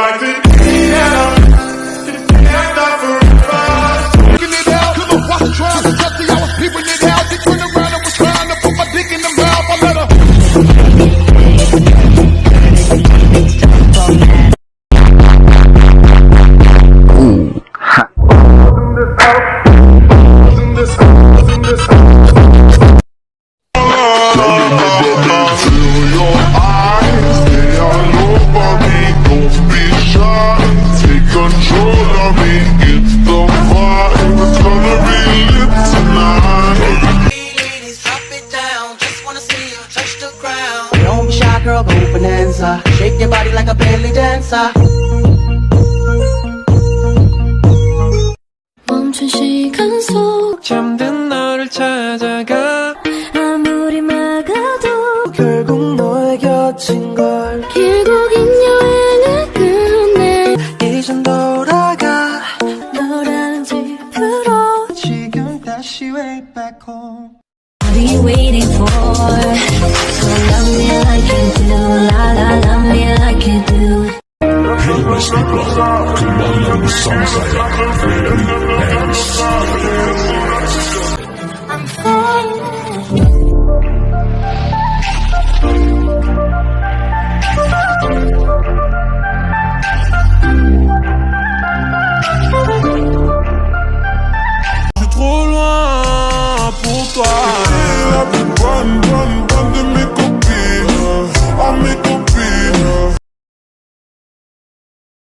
like this. ground. Don't be shy, girl, go bonanza. Shake your body like a belly dancer. 멈춘 시간 속 잠든 너를 찾아가 waiting for? So love me like you do, la la, love me like you do. I'm falling.